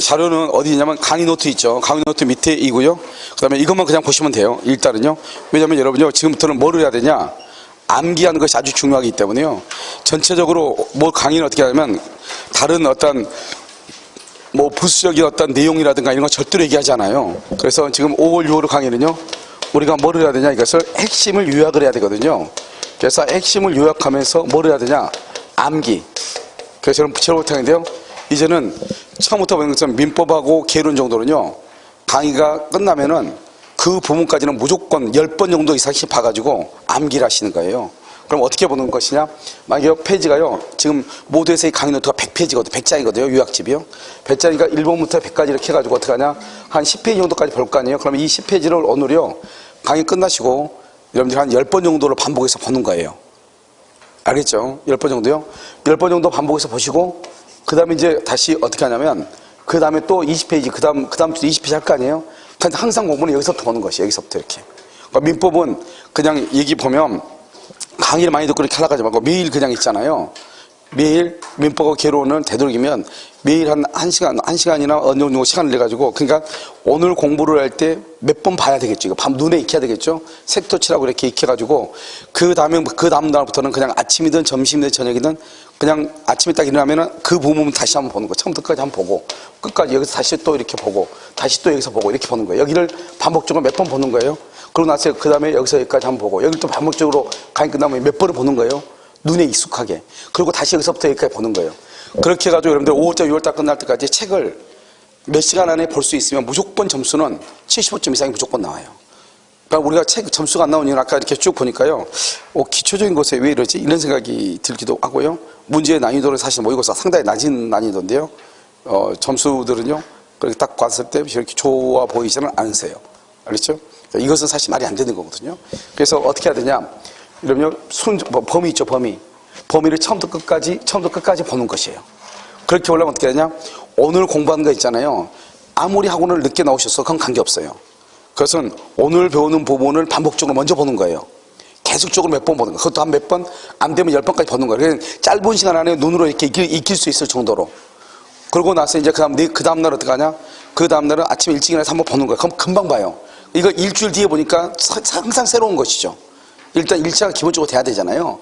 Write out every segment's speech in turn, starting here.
자료는 어디 있냐면 강의 노트 있죠. 강의 노트 밑에 이고요. 그 다음에 이것만 그냥 보시면 돼요. 일단은요. 왜냐면 여러분요. 지금부터는 뭘 해야 되냐. 암기하는 것이 아주 중요하기 때문에요. 전체적으로 뭐 강의는 어떻게 하냐면 다른 어떤 뭐 부수적인 어떤 내용이라든가 이런 거 절대로 얘기하지 않아요. 그래서 지금 5월, 6월 강의는요. 우리가 뭘 해야 되냐 이것을 핵심을 요약을 해야 되거든요. 그래서 핵심을 요약하면서 뭘 해야 되냐. 암기. 그래서 저는 붙여놓을 텐데요. 이제는 처음부터 보는 것처럼 민법하고 개론 정도는요. 강의가 끝나면은 그 부분까지는 무조건 10번 정도 이상씩 봐가지고 암기를 하시는 거예요. 그럼 어떻게 보는 것이냐? 만약에 페이지가요. 지금 모두에서의 강의 노트가 100페이지거든요. 100장이거든요. 요약집이요. 100장이니까 1번부터 100까지 이렇게 해가지고 어떻게 하냐? 한 10페이지 정도까지 볼 거 아니에요. 그러면 이 10페이지를 오늘요. 강의 끝나시고 여러분들 한 10번 정도를 반복해서 보는 거예요. 알겠죠? 10번 정도요? 10번 정도 반복해서 보시고, 그 다음에 이제 다시 어떻게 하냐면, 그 다음에 또 20페이지, 그 다음, 그 다음 주 20페이지 할 거 아니에요? 근데 항상 공부는 여기서부터 보는 것이 여기서부터 이렇게. 그러니까 민법은 그냥 얘기 보면, 강의를 많이 듣고 이렇게 하려고 하지 말고 매일 그냥 있잖아요. 매일 민법과 개론을 되도록이면 매일 한, 한 시간, 한 시간이나 어느 정도 시간을 내가지고 그러니까 오늘 공부를 할 때 몇 번 봐야 되겠죠. 밤 눈에 익혀야 되겠죠. 색도칠하고 이렇게 익혀가지고 그 다음에 그 다음 날부터는 그냥 아침이든 점심이든 저녁이든 그냥 아침에 딱 일어나면은 그 부분 다시 한번 보는 거. 처음부터 끝까지 한번 보고 끝까지 여기서 다시 또 이렇게 보고 다시 또 여기서 보고 이렇게 보는 거예요. 여기를 반복적으로 몇 번 보는 거예요. 그러고 나서 그 다음에 여기서 여기까지 한번 보고 여기를 또 반복적으로 강의 끝나면 몇 번을 보는 거예요. 눈에 익숙하게. 그리고 다시 여기서부터 여기까지 보는 거예요. 그렇게 해가지고 여러분들 5월달, 6월달 끝날 때까지 책을 몇 시간 안에 볼 수 있으면 무조건 점수는 75점 이상이 무조건 나와요. 그러니까 우리가 책 점수가 안 나오는 이유는 아까 이렇게 쭉 보니까요. 어, 기초적인 것에 왜 이러지? 이런 생각이 들기도 하고요. 문제의 난이도를 사실 모의고사 상당히 낮은 난이도인데요. 어, 점수들은요. 그렇게 딱 봤을 때 이렇게 좋아 보이지는 않으세요. 알겠죠? 그러니까 이것은 사실 말이 안 되는 거거든요. 그래서 어떻게 해야 되냐? 이러면 순, 뭐 범위 있죠, 범위. 범위를 처음부터 끝까지, 처음부터 끝까지 보는 것이에요. 그렇게 보려면 어떻게 하냐? 오늘 공부한 거 있잖아요. 아무리 학원을 늦게 나오셨어. 그건 관계없어요. 그것은 오늘 배우는 부분을 반복적으로 먼저 보는 거예요. 계속적으로 몇 번 보는 거예요. 그것도 한 몇 번, 안 되면 열 번까지 보는 거예요. 짧은 시간 안에 눈으로 이렇게 익힐, 익힐 수 있을 정도로. 그러고 나서 이제 그 다음, 그 다음 날 어떻게 하냐? 그 다음 날은 아침 일찍 일어나서 한번 보는 거예요. 그럼 금방 봐요. 이거 일주일 뒤에 보니까 사- 항상 새로운 것이죠. 일단 일차가 기본적으로 돼야 되잖아요.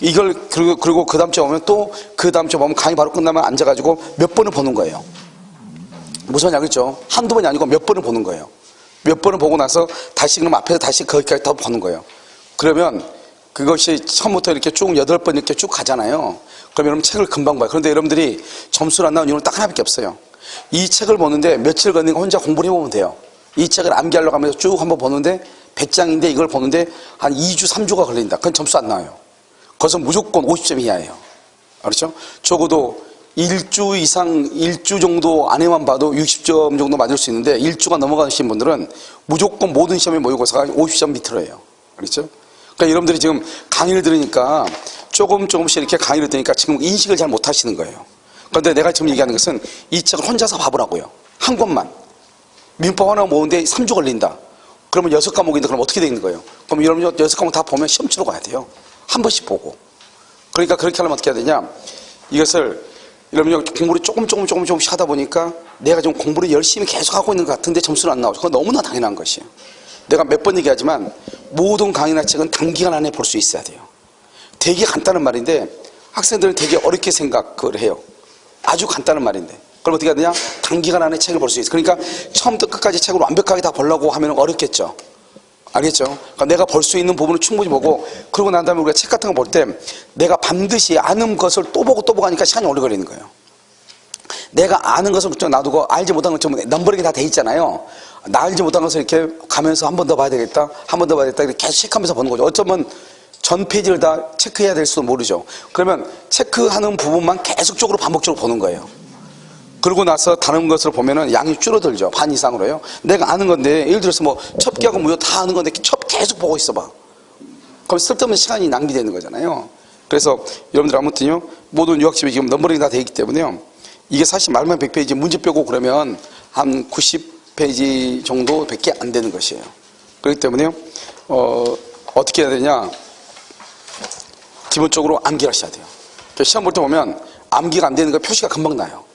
이걸 그리고 그리고 그 다음 주에 오면 또 그 다음 주에 오면 강의 바로 끝나면 앉아가지고 몇 번을 보는 거예요. 무슨 그랬죠? 한두 번이 아니고 몇 번을 보는 거예요. 몇 번을 보고 나서 다시 그럼 앞에서 다시 거기까지 더 보는 거예요. 그러면 그것이 처음부터 이렇게 쭉 여덟 번 이렇게 쭉 가잖아요. 그럼 여러분 책을 금방 봐요. 그런데 여러분들이 점수를 안 나온 이유는 딱 하나밖에 없어요. 이 책을 보는데 며칠 걸리는 거 혼자 공부를 해보면 돼요. 이 책을 암기하려고 하면서 쭉 한번 보는데 100장인데 이걸 보는데 한 2주, 3주가 걸린다. 그건 점수 안 나와요. 그것은 무조건 50점 이하예요. 그렇죠? 적어도 일주 이상, 일주 정도 안에만 봐도 60점 정도 맞을 수 있는데 일주가 넘어가신 분들은 무조건 모든 시험의 모의고사가 50점 밑으로예요. 그렇죠? 그러니까 여러분들이 지금 강의를 들으니까 조금 조금씩 이렇게 강의를 들으니까 지금 인식을 잘 못 하시는 거예요. 그런데 내가 지금 얘기하는 것은 이 책을 혼자서 봐보라고요. 한 권만. 민법 하나 모으는데 3주 걸린다. 그러면 여섯 과목인데 그럼 어떻게 되는 거예요? 그럼 여러분 여섯 과목 다 보면 시험 치러 가야 돼요. 한 번씩 보고. 그러니까 그렇게 하려면 어떻게 해야 되냐? 이것을 여러분 공부를 조금 조금 조금 조금씩 하다 보니까 내가 좀 공부를 열심히 계속 하고 있는 것 같은데 점수는 안 나오죠. 그건 너무나 당연한 것이에요. 내가 몇 번 얘기하지만 모든 강의나 책은 단기간 안에 볼 수 있어야 돼요. 되게 간단한 말인데 학생들은 되게 어렵게 생각을 해요. 아주 간단한 말인데. 그럼 어떻게 해야 되냐? 단기간 안에 책을 볼수 있어. 그러니까 처음부터 끝까지 책을 완벽하게 다 보려고 하면 어렵겠죠. 알겠죠? 그러니까 내가 볼수 있는 부분을 충분히 보고 그러고 난 다음에 우리가 책 같은 거 볼 때 내가 반드시 아는 것을 또 보고 또 보고 하니까 시간이 오래 걸리는 거예요. 내가 아는 것을 좀 놔두고 알지 못한 것좀 넘버링이 다 돼 있잖아요. 나 알지 못한 것을 이렇게 가면서 한 번 더 봐야 되겠다, 한 번 더 봐야 되겠다 이렇게 계속 체크하면서 보는 거죠. 어쩌면 전 페이지를 다 체크해야 될 수도 모르죠. 그러면 체크하는 부분만 계속적으로 반복적으로 보는 거예요. 그러고 나서 다른 것을 보면은 양이 줄어들죠. 반 이상으로요. 내가 아는 건데, 예를 들어서 뭐, 첩기하고 무효 다 아는 건데, 첩 계속 보고 있어 봐. 그럼 쓸데없는 시간이 낭비되는 거잖아요. 그래서 여러분들 아무튼요, 모든 유학집이 지금 넘버링이 다돼 있기 때문에요. 이게 사실 말만 100페이지 문제 빼고 그러면 한 90페이지 정도 밖에 안 되는 것이에요. 그렇기 때문에요, 어, 어떻게 해야 되냐. 기본적으로 암기를 하셔야 돼요. 시험 볼 때 보면 암기가 안 되는 거 표시가 금방 나요.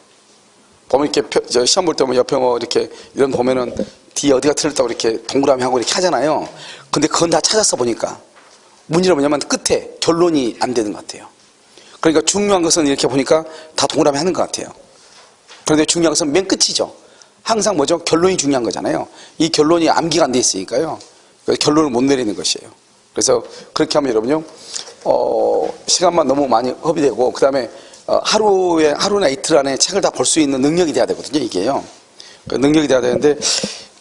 보면 이렇게 시험 볼 때 보면 옆에 뭐 이렇게 이런 보면은 뒤에 어디가 틀렸다고 이렇게 동그라미 하고 이렇게 하잖아요. 근데 그건 다 찾았어 보니까 문제는 뭐냐면 끝에 결론이 안 되는 것 같아요. 그러니까 중요한 것은 이렇게 보니까 다 동그라미 하는 것 같아요. 그런데 중요한 것은 맨 끝이죠. 항상 뭐죠? 결론이 중요한 거잖아요. 이 결론이 암기가 안 돼 있으니까요. 결론을 못 내리는 것이에요. 그래서 그렇게 하면 여러분요, 어, 시간만 너무 많이 허비되고, 그 다음에 하루에, 하루나 이틀 안에 책을 다 볼 수 있는 능력이 돼야 되거든요, 이게요. 그 능력이 돼야 되는데,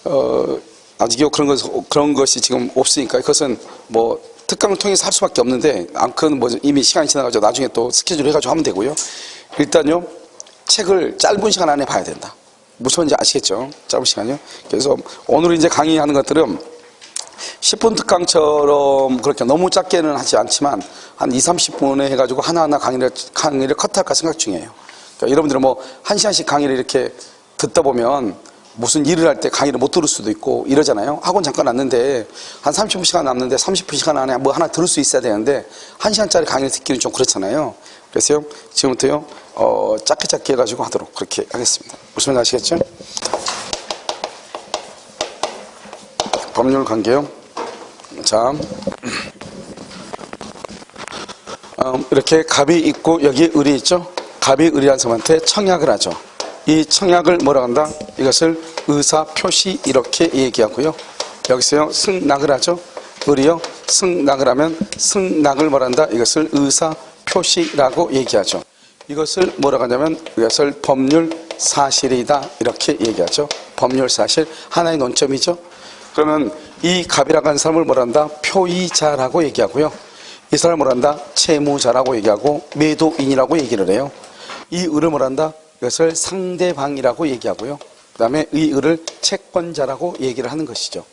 어, 아직요, 그런 것, 그런 것이 지금 없으니까, 그것은 뭐, 특강을 통해서 할 수밖에 없는데, 아, 그건 뭐 이미 시간이 지나가지고 나중에 또 스케줄 해가지고 하면 되고요. 일단요, 책을 짧은 시간 안에 봐야 된다. 무슨 말인지 아시겠죠? 짧은 시간이요. 그래서 오늘 이제 강의하는 것들은 10분 특강처럼 그렇게 너무 짧게는 하지 않지만 한 2, 30분에 해가지고 하나하나 강의를, 강의를 컷할까 생각 중이에요. 그러니까 여러분들은 뭐한 시간씩 강의를 이렇게 듣다 보면 무슨 일을 할 때 강의를 못 들을 수도 있고 이러잖아요. 학원 잠깐 왔는데 한 30분 시간 남는데 30분 시간 안에 뭐 하나 들을 수 있어야 되는데 한 시간짜리 강의를 듣기는 좀 그렇잖아요. 그래서요, 지금부터요, 어, 짧게 짧게 해가지고 하도록 그렇게 하겠습니다. 무슨 말인지 아시겠죠? 법률 관계요. 자, 음, 이렇게 갑이 있고 여기 을이 있죠. 갑이 을이라는 사람한테 청약을 하죠. 이 청약을 뭐라 한다? 이것을 의사 표시 이렇게 얘기하고요. 여기서요 승낙을 하죠. 을이요 승낙을 하면 승낙을 뭐라 한다? 이것을 의사 표시라고 얘기하죠. 이것을 뭐라고 하냐면 이것을 법률 사실이다 이렇게 얘기하죠. 법률 사실 하나의 논점이죠. 그러면 이 갑이라고 하는 사람을 뭐라 한다? 표의자라고 얘기하고요. 이 사람을 뭐라 한다? 채무자라고 얘기하고 매도인이라고 얘기를 해요. 이 을을 뭐라 한다? 이것을 상대방이라고 얘기하고요. 그 다음에 이 을을 채권자라고 얘기를 하는 것이죠.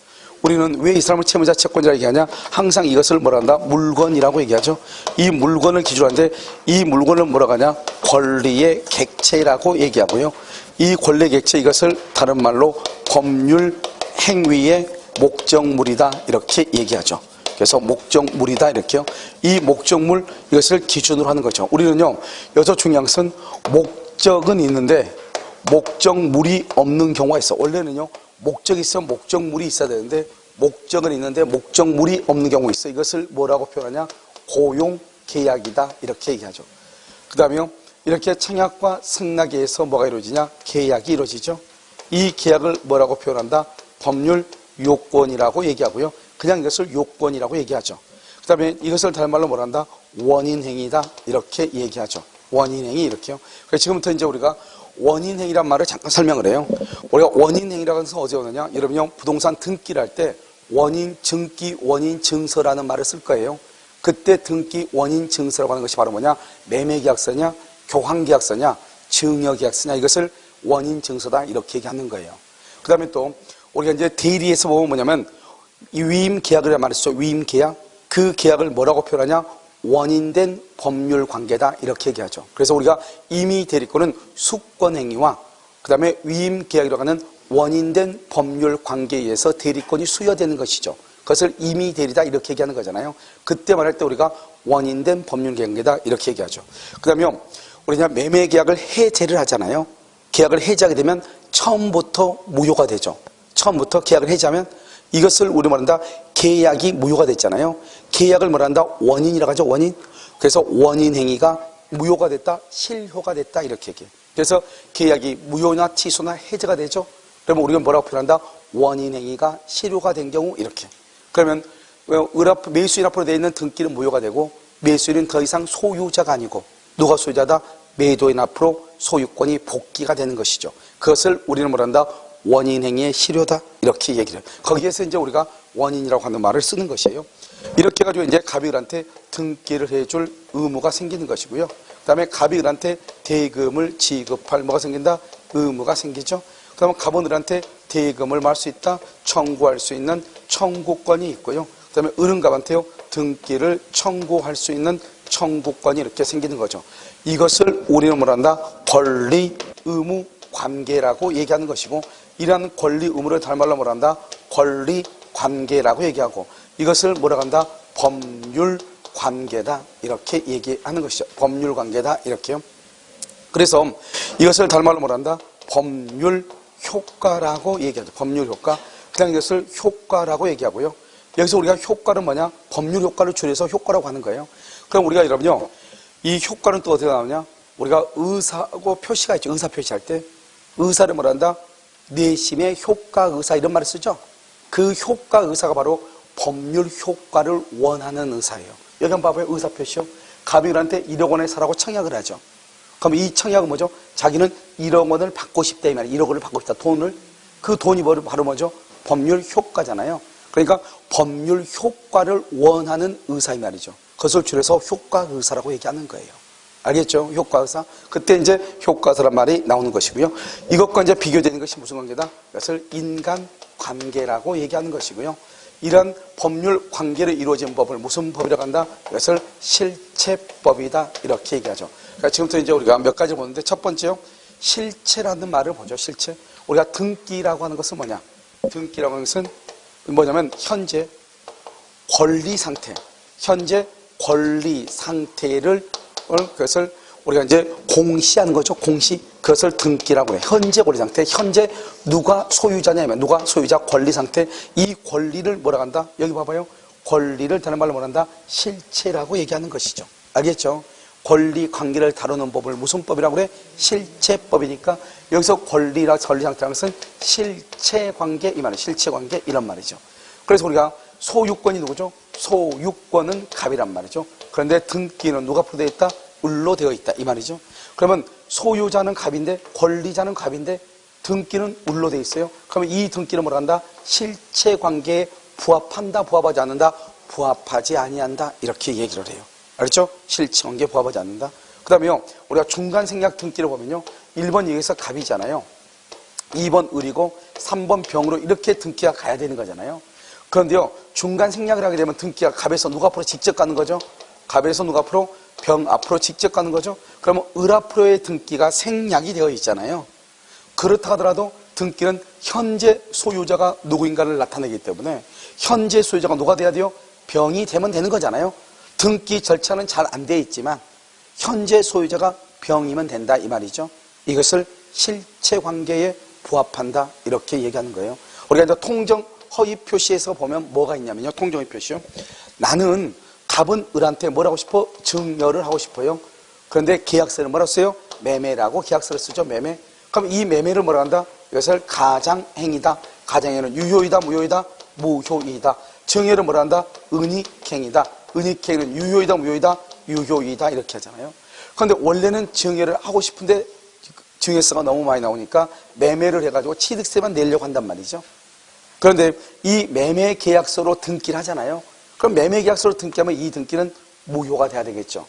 우리는 왜 이 사람을 채무자 채권자라고 얘기하냐? 항상 이것을 뭐라 한다? 물건이라고 얘기하죠. 이 물건을 기준으로 하는데 이 물건을 뭐라고 하냐? 권리의 객체라고 얘기하고요. 이 권리의 객체 이것을 다른 말로 법률 행위의 목적물이다 이렇게 얘기하죠. 그래서 목적물이다 이렇게요. 이 목적물 이것을 기준으로 하는 거죠. 우리는요 여기서 중요한 것은 목적은 있는데 목적물이 없는 경우가 있어. 원래는요 목적이 있으면 목적물이 있어야 되는데 목적은 있는데 목적물이 없는 경우 있어. 이것을 뭐라고 표현하냐? 고용 계약이다 이렇게 얘기하죠. 그다음에요 이렇게 청약과 승낙에 의해서 뭐가 이루어지냐? 계약이 이루어지죠. 이 계약을 뭐라고 표현한다? 법률 요건이라고 얘기하고요. 그냥 이것을 요건이라고 얘기하죠. 그 다음에 이것을 다른 말로 뭐라 한다? 원인행위다. 이렇게 얘기하죠. 원인행위 이렇게요. 그래서 지금부터 이제 우리가 원인행위란 말을 잠깐 설명을 해요. 우리가 원인행위라고 해서 어디에 오느냐? 여러분요, 부동산 등기를 할 때 원인 증기, 원인 증서라는 말을 쓸 거예요. 그때 등기, 원인 증서라고 하는 것이 바로 뭐냐? 매매계약서냐? 교환계약서냐? 증여계약서냐? 이것을 원인 증서다. 이렇게 얘기하는 거예요. 그 다음에 또 우리가 이제 대리에서 보면 뭐냐면 이 위임 계약을 말했죠. 위임 계약. 그 계약을 뭐라고 표현하냐? 원인된 법률 관계다. 이렇게 얘기하죠. 그래서 우리가 임의 대리권은 수권 행위와 그 다음에 위임 계약이라고 하는 원인된 법률 관계에 의해서 대리권이 수여되는 것이죠. 그것을 임의 대리다 이렇게 얘기하는 거잖아요. 그때 말할 때 우리가 원인된 법률 관계다 이렇게 얘기하죠. 그 다음에 우리가 매매 계약을 해제를 하잖아요. 계약을 해제하게 되면 처음부터 무효가 되죠. 처음부터 계약을 해지하면 이것을 우리 말한다 계약이 무효가 됐잖아요. 계약을 말한다 원인이라고 하죠. 원인. 그래서 원인 행위가 무효가 됐다, 실효가 됐다 이렇게 얘기해요. 그래서 계약이 무효나 취소나 해제가 되죠. 그러면 우리가 뭐라고 표현한다? 원인 행위가 실효가 된 경우 이렇게. 그러면 을 앞, 매수인 앞으로 되어 있는 등기는 무효가 되고 매수인은 더 이상 소유자가 아니고 누가 소유자다? 매도인 앞으로 소유권이 복귀가 되는 것이죠. 그것을 우리는 뭐란다? 원인 행위의 실효다 이렇게 얘기를 해요. 거기에서 이제 우리가 원인이라고 하는 말을 쓰는 것이에요. 이렇게 해가지고 이제 갑이을한테 등기를 해줄 의무가 생기는 것이고요. 그다음에 갑이을한테 대금을 지급할 뭐가 생긴다? 의무가 생기죠. 그다음에 갑원들한테 대금을 말할 수 있다, 청구할 수 있는 청구권이 있고요. 그다음에 을은갑한테요 등기를 청구할 수 있는 청구권이 이렇게 생기는 거죠. 이것을 우리는 뭐란다? 권리, 의무, 관계라고 얘기하는 것이고 이러한 권리 의무를 다른 말로 뭐란다? 권리 관계라고 얘기하고 이것을 뭐라고 한다? 법률 관계다 이렇게 얘기하는 것이죠. 법률 관계다 이렇게요. 그래서 이것을 다른 말로 뭐란다? 법률 효과라고 얘기하죠. 법률 효과. 그냥 이것을 효과라고 얘기하고요. 여기서 우리가 효과는 뭐냐? 법률 효과를 줄여서 효과라고 하는 거예요. 그럼 우리가 여러분요, 이 효과는 또 어떻게 나오냐? 우리가 의사하고 표시가 있죠. 의사 표시할 때. 의사를 뭐란다? 내심의 효과 의사 이런 말을 쓰죠. 그 효과 의사가 바로 법률 효과를 원하는 의사예요. 여기 한번 봐봐요. 의사 표시요. 가비들한테 1억 원의 사라고 청약을 하죠. 그럼 이 청약은 뭐죠? 자기는 1억 원을 받고 싶다 이 말이에요. 1억 원을 받고 싶다. 돈을. 그 돈이 바로 뭐죠? 법률 효과잖아요. 그러니까 법률 효과를 원하는 의사 이 말이죠. 그것을 줄여서 효과 의사라고 얘기하는 거예요. 알겠죠? 효과 의사. 그때 이제 효과 의사란 말이 나오는 것이고요. 이것과 이제 비교되는 것이 무슨 관계다? 이것을 인간 관계라고 얘기하는 것이고요. 이런 법률 관계를 이루어진 법을 무슨 법이라고 한다? 이것을 실체법이다. 이렇게 얘기하죠. 그러니까 지금부터 이제 우리가 몇 가지 보는데 첫 번째요. 실체라는 말을 보죠. 실체. 우리가 등기라고 하는 것은 뭐냐? 등기라고 하는 것은 뭐냐면 현재 권리 상태, 현재 권리 상태를 어, 그것을 우리가 이제 공시하는 거죠. 공시. 그것을 등기라고 해요. 현재 권리 상태. 현재 누가 소유자냐면 누가 소유자 권리 상태. 이 권리를 뭐라 한다? 여기 봐봐요. 권리를 다른 말로 뭐란다? 실체라고 얘기하는 것이죠. 알겠죠? 권리 관계를 다루는 법을 무슨 법이라고 그래? 실체법이니까 여기서 권리라 권리 상태라는 것은 실체 관계 이 말이에요. 실체 관계 이런 말이죠. 그래서 우리가 소유권이 누구죠? 소유권은 갑이란 말이죠. 그런데 등기는 누가 포되어 있다? 을로 되어 있다 이 말이죠. 그러면 소유자는 갑인데 권리자는 갑인데 등기는 을로 되어 있어요. 그러면 이 등기는 뭐라 한다? 실체 관계에 부합한다, 부합하지 않는다, 부합하지 아니한다 이렇게 얘기를 해요. 알겠죠? 실체 관계에 부합하지 않는다. 그 다음에요, 우리가 중간 생략 등기를 보면요. 1번 여기서 갑이잖아요. 2번 을이고 3번 병으로 이렇게 등기가 가야 되는 거잖아요. 그런데요, 중간 생략을 하게 되면 등기가 갑에서 누가 앞으로 직접 가는 거죠? 갑에서 누가 앞으로? 병 앞으로 직접 가는 거죠? 그러면 을 앞으로의 등기가 생략이 되어 있잖아요. 그렇다 하더라도 등기는 현재 소유자가 누구인가를 나타내기 때문에 현재 소유자가 누가 돼야 돼요? 병이 되면 되는 거잖아요. 등기 절차는 잘 안 돼 있지만 현재 소유자가 병이면 된다 이 말이죠. 이것을 실체 관계에 부합한다 이렇게 얘기하는 거예요. 우리가 이제 통정 허위 표시에서 보면 뭐가 있냐면요. 통정 허위 표시요. 나는 갑은 을한테 뭘 하고 싶어? 증여를 하고 싶어요. 그런데 계약서를 뭐라 써요? 매매라고 계약서를 쓰죠. 매매. 그럼 이 매매를 뭐라 한다? 이것을 가장행위다. 가장행위는 유효이다, 무효이다, 무효이다. 증여를 뭐라 한다? 은닉행위다. 은닉행위는 유효이다, 무효이다, 유효이다 이렇게 하잖아요. 그런데 원래는 증여를 하고 싶은데 증여세가 너무 많이 나오니까 매매를 해가지고 취득세만 내려고 한단 말이죠. 그런데 이 매매 계약서로 등기를 하잖아요. 그럼 매매 계약서로 등기하면 이 등기는 무효가 돼야 되겠죠.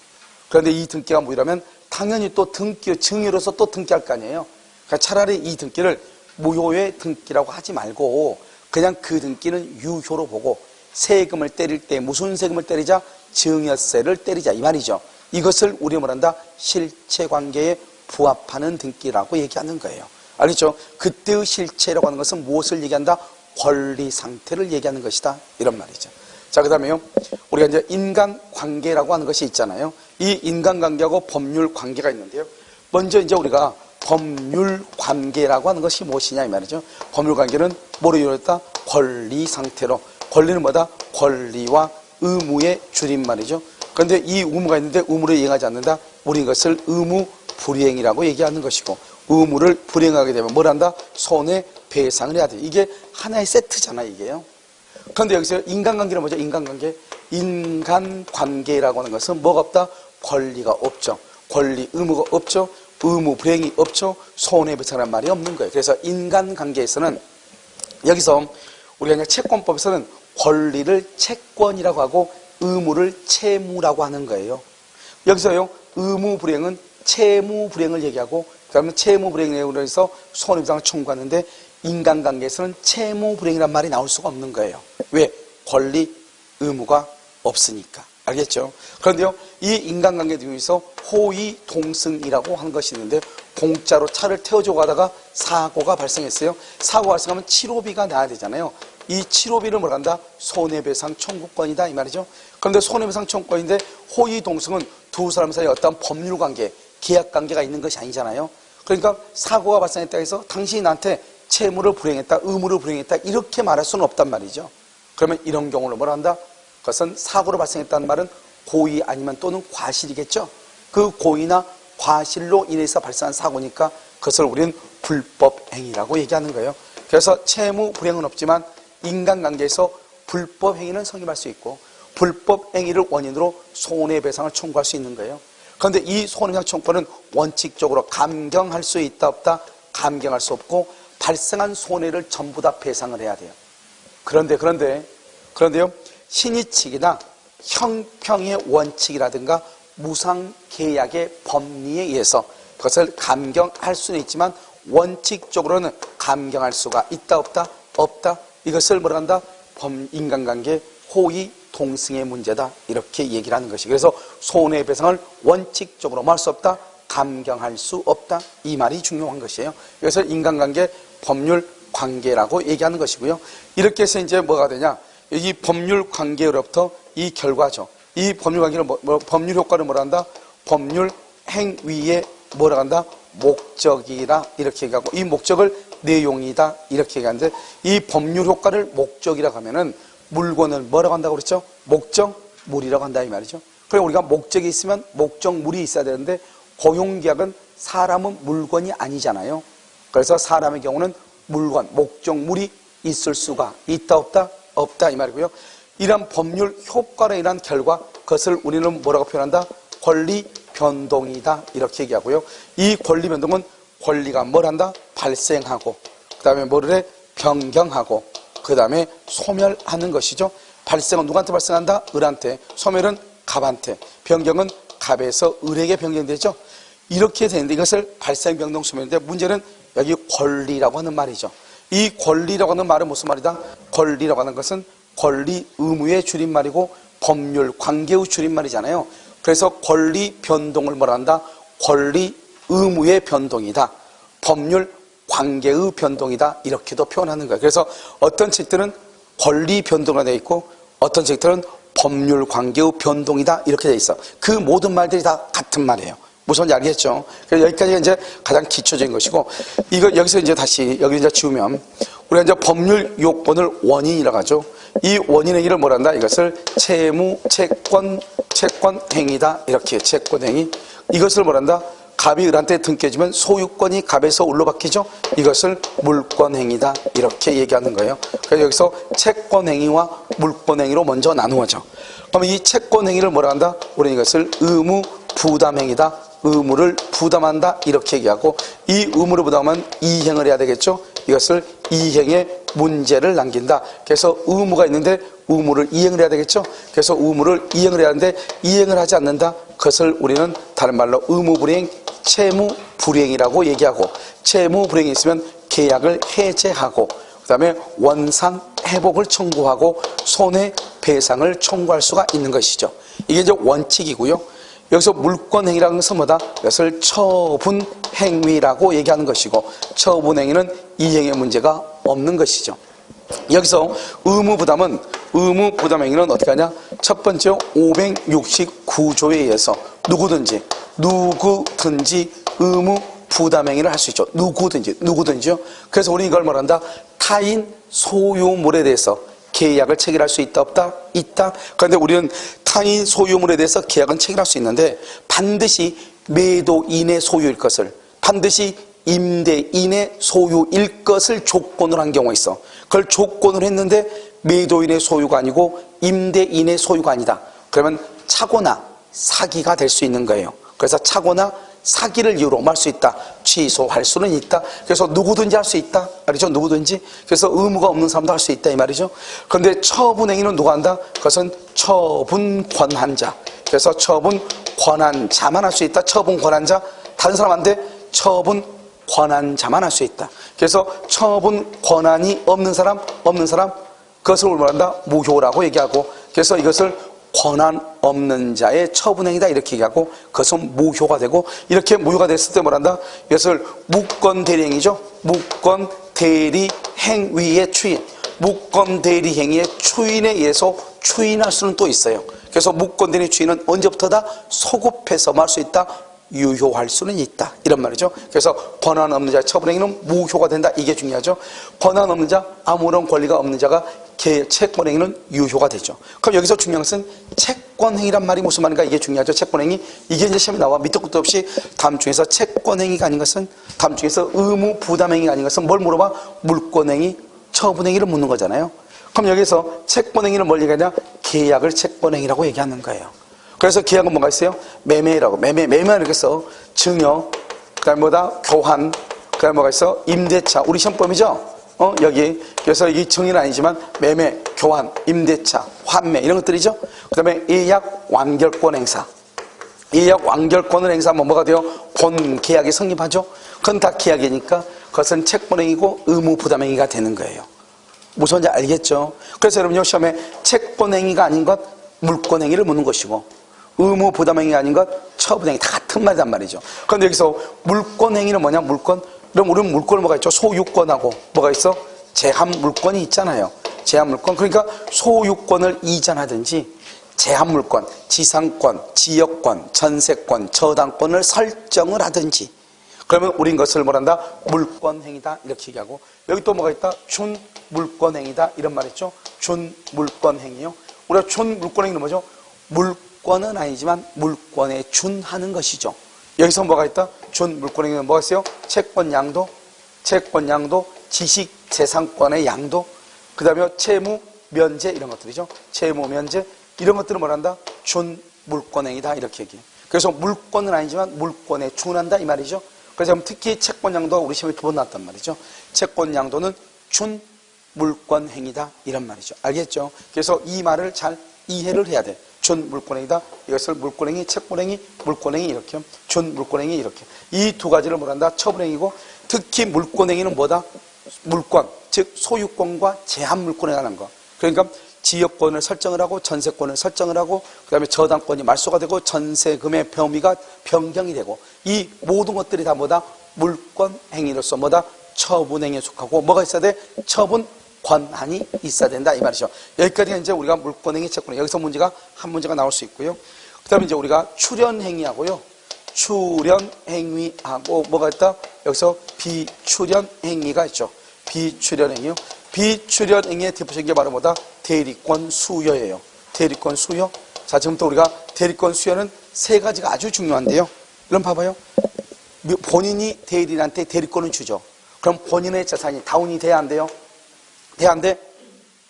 그런데 이 등기가 무효라면 당연히 또 등기, 증여로서 또 등기할 거 아니에요. 그러니까 차라리 이 등기를 무효의 등기라고 하지 말고 그냥 그 등기는 유효로 보고 세금을 때릴 때 무슨 세금을 때리자? 증여세를 때리자 이 말이죠. 이것을 우리 뭐란다? 실체 관계에 부합하는 등기라고 얘기하는 거예요. 알겠죠? 그때의 실체라고 하는 것은 무엇을 얘기한다? 권리 상태를 얘기하는 것이다. 이런 말이죠. 자, 그 다음에요. 우리가 이제 인간 관계라고 하는 것이 있잖아요. 이 인간 관계하고 법률 관계가 있는데요. 먼저 이제 우리가 법률 관계라고 하는 것이 무엇이냐 이 말이죠. 법률 관계는 뭐로 이루어졌다? 권리 상태로. 권리는 뭐다? 권리와 의무의 줄임말이죠. 그런데 이 의무가 있는데 의무를 이행하지 않는다? 우리 이것을 의무 불이행이라고 얘기하는 것이고 의무를 불이행하게 되면 뭘 한다? 손해 배상을 해야 돼. 이게 하나의 세트잖아 이게요. 그런데 여기서 인간관계는 뭐죠? 인간관계. 인간관계라고 하는 것은 뭐가 없다? 권리가 없죠. 권리, 의무가 없죠. 의무, 불행이 없죠. 손해배상이라는 말이 없는 거예요. 그래서 인간관계에서는 여기서 우리가 그냥 채권법에서는 권리를 채권이라고 하고 의무를 채무라고 하는 거예요. 여기서요, 의무 불행은 채무 불행을 얘기하고, 그러면 채무 불행에 의해서 손해배상을 청구하는데, 인간관계에서는 채무 불행이란 말이 나올 수가 없는 거예요. 왜? 권리, 의무가 없으니까. 알겠죠? 그런데요, 이 인간관계 중에서 호의 동승이라고 하는 것이 있는데, 공짜로 차를 태워주고 가다가 사고가 발생했어요. 사고 발생하면 치료비가 나야 되잖아요. 이 치료비를 뭘 한다? 손해배상 청구권이다 이 말이죠. 그런데 손해배상 청구권인데 호의 동승은 두 사람 사이에 어떤 법률 관계, 계약 관계가 있는 것이 아니잖아요. 그러니까 사고가 발생했다 해서 당신이 나한테 채무를 불행했다, 의무를 불행했다 이렇게 말할 수는 없단 말이죠. 그러면 이런 경우를 뭐라 한다? 그것은 사고로 발생했다는 말은 고의 아니면 또는 과실이겠죠. 그 고의나 과실로 인해서 발생한 사고니까 그것을 우리는 불법 행위라고 얘기하는 거예요. 그래서 채무 불행은 없지만 인간관계에서 불법 행위는 성립할 수 있고 불법 행위를 원인으로 손해배상을 청구할 수 있는 거예요. 그런데 이 손해배상 청구는 원칙적으로 감경할 수 있다 없다 감경할 수 없고 발생한 손해를 전부 다 배상을 해야 돼요. 그런데 그런데 그런데요. 신의칙이나 형평의 원칙이라든가 무상 계약의 법리에 의해서 그것을 감경할 수는 있지만 원칙적으로는 감경할 수가 있다 없다 없다. 이것을 뭐라 한다? 범 인간관계 호의 동승의 문제다. 이렇게 얘기를 하는 것이. 그래서 손해배상을 원칙적으로 뭐할수 없다? 감경할 수 없다. 이 말이 중요한 것이에요. 그래서 인간관계 법률 관계라고 얘기하는 것이고요. 이렇게 해서 이제 뭐가 되냐? 이 법률 관계로부터 이 결과죠. 이 법률 관계를 뭐, 뭐, 법률 효과를 뭐라 한다? 법률 행위의 뭐라 한다? 목적이라 이렇게 얘기하고 이 목적을 내용이다. 이렇게 얘기하는데 이 법률 효과를 목적이라고 하면은 물건을 뭐라고 한다고 그랬죠? 목적물이라고 한다 이 말이죠. 그래 우리가 목적이 있으면 목적물이 있어야 되는데 고용계약은 사람은 물건이 아니잖아요. 그래서 사람의 경우는 물건, 목적물이 있을 수가 있다 없다 없다 이 말이고요. 이러한 법률 효과로 인한 결과 그것을 우리는 뭐라고 표현한다? 권리 변동이다 이렇게 얘기하고요. 이 권리 변동은 권리가 뭘 한다? 발생하고 그 다음에 뭐를 해? 변경하고 그 다음에 소멸하는 것이죠. 발생은 누구한테 발생한다? 을한테 소멸은 갑한테 변경은 갑에서 을에게 변경되죠. 이렇게 되는데 이것을 발생 변동 소멸인데 문제는 여기 권리라고 하는 말이죠. 이 권리라고 하는 말은 무슨 말이다? 권리라고 하는 것은 권리 의무의 줄임말이고 법률 관계의 줄임말이잖아요. 그래서 권리 변동을 뭐라 한다? 권리 의무의 변동이다. 법률 관계의 변동이다. 이렇게도 표현하는 거예요. 그래서 어떤 책들은 권리 변동으로 되어 있고 어떤 책들은 법률 관계의 변동이다. 이렇게 되어 있어. 그 모든 말들이 다 같은 말이에요. 무슨 알겠죠? 그래서 여기까지가 이제 가장 기초적인 것이고, 이거 여기서 이제 다시 여기 이제 지우면, 우리가 이제 법률 요건을 원인이라고 하죠. 이 원인의 일을 뭐란다? 이것을 채무, 채권, 채권 행위다. 이렇게 채권 행위. 이것을 뭐란다? 갑이 을한테 등겨주면 소유권이 갑에서 을로 바뀌죠. 이것을 물권 행위다. 이렇게 얘기하는 거예요. 그래서 여기서 채권 행위와 물권 행위로 먼저 나누어져. 그럼 이 채권 행위를 뭐라 한다? 우리는 이것을 의무 부담 행위다. 의무를 부담한다. 이렇게 얘기하고 이 의무를 부담하면 이행을 해야 되겠죠. 이것을 이행의 문제를 남긴다. 그래서 의무가 있는데 의무를 이행을 해야 되겠죠. 그래서 의무를 이행을 해야 하는데 이행을 하지 않는다. 그것을 우리는 다른 말로 의무 불이행, 채무 불이행이라고 얘기하고 채무 불이행이 있으면 계약을 해제하고 그다음에 원상 회복을 청구하고 손해 배상을 청구할 수가 있는 것이죠. 이게 이제 원칙이고요. 여기서 물권 행위라는 것은? 이것을 처분 행위라고 얘기하는 것이고 처분 행위는 이행의 문제가 없는 것이죠. 여기서 의무 부담은 의무 부담 행위는 어떻게 하냐? 첫 번째 569조에 의해서 누구든지 누구든지 의무 부담 행위를 할 수 있죠. 누구든지 누구든지요. 그래서 우리 이걸 말한다. 타인 소유물에 대해서 계약을 체결할 수 있다 없다 있다. 그런데 우리는 타인 소유물에 대해서 계약은 체결할 수 있는데 반드시 매도인의 소유일 것을 반드시 임대인의 소유일 것을 조건으로 한 경우가 있어. 그걸 조건으로 했는데 매도인의 소유가 아니고 임대인의 소유가 아니다. 그러면 차고나 사기가 될 수 있는 거예요. 그래서 차고나 사기를 이유로 할수 있다. 취소할 수는 있다. 그래서 누구든지 할 수 있다. 말이죠. 누구든지. 그래서 의무가 없는 사람도 할 수 있다. 이 말이죠. 그런데 처분 행위는 누가 한다? 그것은 처분 권한 자. 그래서 처분 권한 자만 할 수 있다. 처분 권한 자. 다른 사람한테 처분 권한 자만 할 수 있다. 그래서 처분 권한이 없는 사람, 없는 사람, 그것을 말한다. 무효라고 얘기하고. 그래서 이것을 권한 없는 자의 처분행위다 이렇게 얘기하고 그것은 무효가 되고 이렇게 무효가 됐을 때 뭐란다 이것을 무권 대리행위죠 무권 대리 행위의 추인 무권 대리 행위의 추인에 의해서 추인할 수는 또 있어요 그래서 무권 대리 추인은 언제부터다 소급해서 말 수 있다 유효할 수는 있다. 이런 말이죠. 그래서 권한 없는 자 처분행위는 무효가 된다. 이게 중요하죠. 권한 없는 자, 아무런 권리가 없는 자가 개 채권행위는 유효가 되죠. 그럼 여기서 중요한 것은 채권행위란 말이 무슨 말인가 이게 중요하죠. 채권행위. 이게 이제 시험에 나와 밑도 끝도 없이 다음 중에서 채권행위가 아닌 것은 다음 중에서 의무 부담행위가 아닌 것은 뭘 물어봐? 물권행위, 처분행위를 묻는 거잖아요. 그럼 여기서 채권행위를 뭘 얘기하냐? 계약을 채권행위라고 얘기하는 거예요. 그래서 계약은 뭐가 있어요? 매매라고. 매매, 매매는 이렇게 써. 증여, 그 다음에 뭐다? 교환, 그 다음에 뭐가 있어? 임대차. 우리 시험법이죠? 어, 여기. 그래서 이 증여는 아니지만 매매, 교환, 임대차, 환매 이런 것들이죠? 그 다음에 예약 완결권 행사. 예약 완결권을 행사하면 뭐가 돼요? 본 계약이 성립하죠? 그건 다 계약이니까 그것은 채권행위고 의무 부담행위가 되는 거예요. 무슨 지 알겠죠? 그래서 여러분 요 시험에 채권행위가 아닌 것 물권행위를 묻는 것이고 의무 부담행위 아닌 것 처분행위 다 같은 말이란 말이죠. 그런데 여기서 물권행위는 뭐냐? 물권. 그럼 우리는 물권은 뭐가 있죠? 소유권하고 뭐가 있어? 제한 물권이 있잖아요. 제한 물권. 그러니까 소유권을 이전하든지 제한 물권, 지상권, 지역권, 전세권, 저당권을 설정을 하든지 그러면 우린 것을 뭐란다? 물권행위다 이렇게 얘기하고 여기 또 뭐가 있다? 준 물권행위다 이런 말 있죠? 준 물권행위요. 우리가 준 물권행위는 뭐죠? 물권은 아니지만 물권에 준하는 것이죠. 여기서 뭐가 있다? 준물권행위는 뭐가 있어요? 채권 양도, 채권 양도, 지식 재산권의 양도, 그 다음에 채무 면제 이런 것들이죠. 채무 면제 이런 것들을 뭐란다? 준물권행위다 이렇게 얘기해요. 그래서 물권은 아니지만 물권에 준한다 이 말이죠. 그래서 특히 채권 양도가 우리 시험에 두 번 나왔단 말이죠. 채권 양도는 준 물권 행위다 이런 말이죠. 알겠죠? 그래서 이 말을 잘 이해를 해야 돼. 준 물권행위다. 이것을 물권행위, 채권행위, 물권행위 이렇게 준 물권행위 이렇게 이 두 가지를 뭐란다? 처분행위고 특히 물권행위는 뭐다? 물권, 즉 소유권과 제한 물권에 관한 거. 그러니까 지역권을 설정을 하고 전세권을 설정을 하고 그다음에 저당권이 말소가 되고 전세금의 범위가 변경이 되고 이 모든 것들이 다 뭐다 물권 행위로서 뭐다 처분 행위에 속하고 뭐가 있어야 돼 처분 권한이 있어야 된다 이 말이죠 여기까지가 이제 우리가 물권 행위 채권 여기서 문제가 한 문제가 나올 수 있고요 그다음에 이제 우리가 출연 행위하고요 출연 행위하고 뭐가 있다 여기서 비출연 행위가 있죠 비출연 행위요 비출연 행위의 대표적인 게 바로 뭐다? 대리권 수여예요. 대리권 수여. 자, 지금부터 우리가 대리권 수여는 세 가지가 아주 중요한데요. 그럼 봐봐요. 본인이 대리인한테 대리권을 주죠. 그럼 본인의 재산이 다운이 돼야 안 돼요? 돼야 안 돼?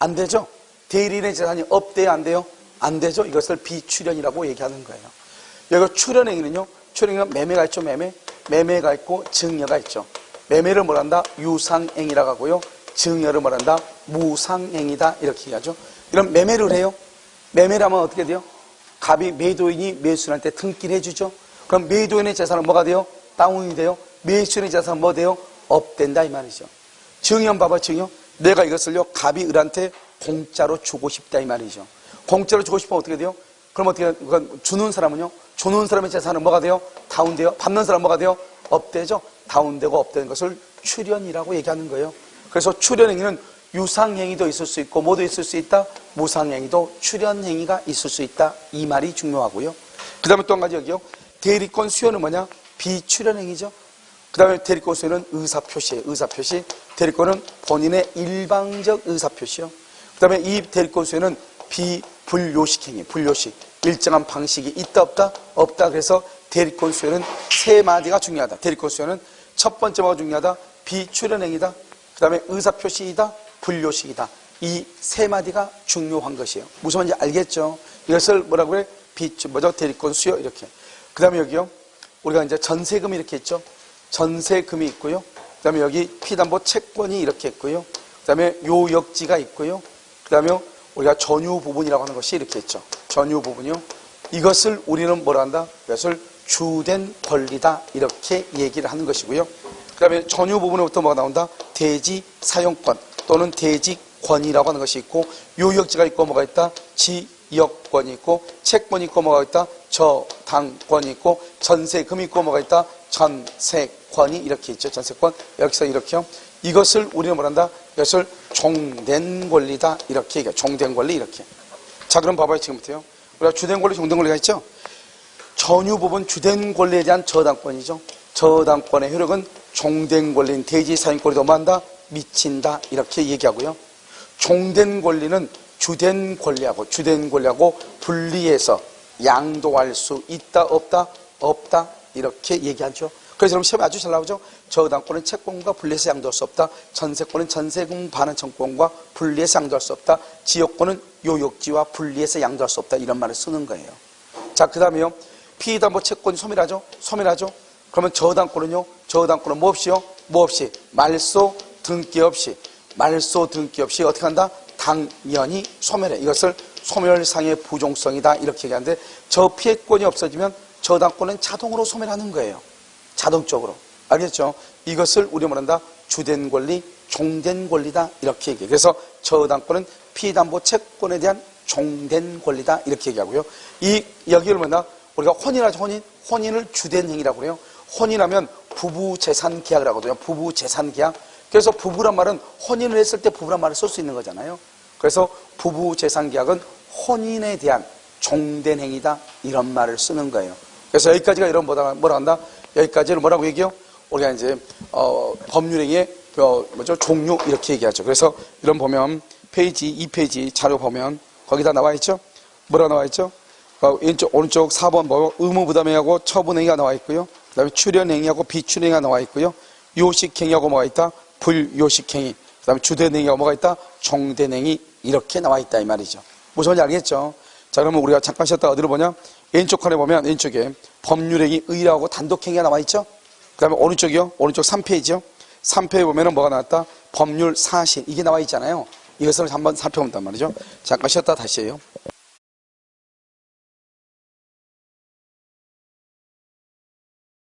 안 되죠? 대리인의 재산이 업돼야 안 돼요? 안 되죠? 이것을 비출연이라고 얘기하는 거예요. 여기 출연행위는요. 출연행위는 매매가 있죠, 매매. 매매가 있고 증여가 있죠. 매매를 뭐란다? 유상행위라고 하고요. 증여를 말한다? 무상행위다. 이렇게 얘기하죠. 이런 매매를 해요. 매매를 하면 어떻게 돼요? 갑이 매도인이 매수인한테 등기를 해주죠. 그럼 매도인의 재산은 뭐가 돼요? 다운이 돼요. 매수인의 재산은 뭐 돼요? 업된다. 이 말이죠. 증여 봐봐, 증여. 내가 이것을요, 갑이 을한테 공짜로 주고 싶다. 이 말이죠. 공짜로 주고 싶으면 어떻게 돼요? 그럼 어떻게, 주는 사람은요? 주는 사람의 재산은 뭐가 돼요? 다운돼요. 받는 사람은 뭐가 돼요? 업되죠. 다운되고 업되는 것을 출연이라고 얘기하는 거예요. 그래서 출연행위는 유상행위도 있을 수 있고 뭐도 있을 수 있다? 무상행위도 출연행위가 있을 수 있다. 이 말이 중요하고요. 그 다음에 또 한 가지 여기요. 대리권 수요는 뭐냐? 비출연행위죠. 그 다음에 대리권 수요는 의사표시예요. 의사표시. 대리권은 본인의 일방적 의사표시요. 그 다음에 이 대리권 수요는 비불요식 행위, 불요식. 일정한 방식이 있다 없다? 없다. 그래서 대리권 수요는 세 마디가 중요하다. 대리권 수요는 첫 번째 뭐가 중요하다? 비출연행위다. 그 다음에 의사표시이다, 분료식이다. 이 세 마디가 중요한 것이에요. 무슨 말인지 알겠죠? 이것을 뭐라고 그래? 비, 뭐죠? 대리권 수요, 이렇게. 그 다음에 여기요. 우리가 이제 전세금이 이렇게 있죠? 전세금이 있고요. 그 다음에 여기 피담보 채권이 이렇게 있고요. 그 다음에 요역지가 있고요. 그 다음에 우리가 전유 부분이라고 하는 것이 이렇게 있죠. 전유 부분이요. 이것을 우리는 뭐라 한다? 이것을 주된 권리다. 이렇게 얘기를 하는 것이고요. 그 다음에 전유 부분에부터 뭐가 나온다? 대지 사용권 또는 대지권이라고 하는 것이 있고 요역지가 있고 뭐가 있다? 지역권이 있고 채권이 있고 뭐가 있다? 저당권이 있고 전세금이 있고 뭐가 있다? 전세 권이 이렇게 있죠. 전세권 여기서 이렇게요. 이것을 우리는 뭐란다? 이것을 종된 권리다 이렇게 얘기해요. 종된 권리 이렇게. 자 그럼 봐봐요 지금부터요. 우리가 주된 권리, 종된 권리가 있죠. 전유법은 주된 권리에 대한 저당권이죠. 저당권의 효력은 종된 권리인 대지 사용권이 너무한다, 미친다 이렇게 얘기하고요. 종된 권리는 주된 권리하고 주된 권리하고 분리해서 양도할 수 있다 없다 없다 이렇게 얘기하죠. 그래서 여러분 시험에 아주 잘 나오죠. 저당권은 채권과 분리해서 양도할 수 없다. 전세권은 전세금 반환 청권과 분리해서 양도할 수 없다. 지역권은 요역지와 분리해서 양도할 수 없다. 이런 말을 쓰는 거예요. 자, 그 다음에요. 피담보 채권이 소멸하죠? 소멸하죠? 그러면 저당권은요? 저당권은 뭐 없이요? 뭐 없이? 말소 등기 없이. 말소 등기 없이 어떻게 한다? 당연히 소멸해. 이것을 소멸상의 부종성이다. 이렇게 얘기하는데 저 피해권이 없어지면 저당권은 자동으로 소멸하는 거예요. 자동적으로. 알겠죠? 이것을 우리 말한다. 주된 권리, 종된 권리다. 이렇게 얘기해요. 그래서 저당권은 피담보 채권에 대한 종된 권리다. 이렇게 얘기하고요. 이, 여기를 뭐냐? 우리가 혼인하죠, 혼인. 혼인을 주된 행위라고 그래요. 혼인하면 부부 재산 계약을 하거든요. 부부 재산 계약. 그래서 부부란 말은 혼인을 했을 때 부부란 말을 쓸 수 있는 거잖아요. 그래서 부부 재산 계약은 혼인에 대한 종된 행위다. 이런 말을 쓰는 거예요. 그래서 여기까지가 이런 뭐라, 뭐라 한다? 여기까지를 뭐라고 얘기해요? 우리가 이제, 어, 법률행위의, 어, 뭐죠? 종류 이렇게 얘기하죠. 그래서 이런 보면 페이지, 2페이지 자료 보면 거기다 나와 있죠? 뭐라 나와 있죠? 어, 왼쪽, 오른쪽 4번 뭐, 의무 부담행위하고 처분행위가 나와 있고요. 그 다음에 출연행위하고 비출연행위가 나와 있고요. 요식행위하고 뭐가 있다? 불요식행위. 그 다음에 주된행위가 뭐가 있다? 종된행위. 이렇게 나와 있다. 이 말이죠. 무슨 말인지 알겠죠? 자, 그러면 우리가 잠깐 쉬었다 어디로 보냐? 왼쪽 칸에 보면 왼쪽에 법률행위 의라고 단독행위가 나와 있죠? 그 다음에 오른쪽이요? 오른쪽 3페이지요? 3페이지 보면은 뭐가 나왔다? 법률 사실. 이게 나와 있잖아요. 이것을 한번 살펴본단 말이죠. 잠깐 쉬었다 다시 해요.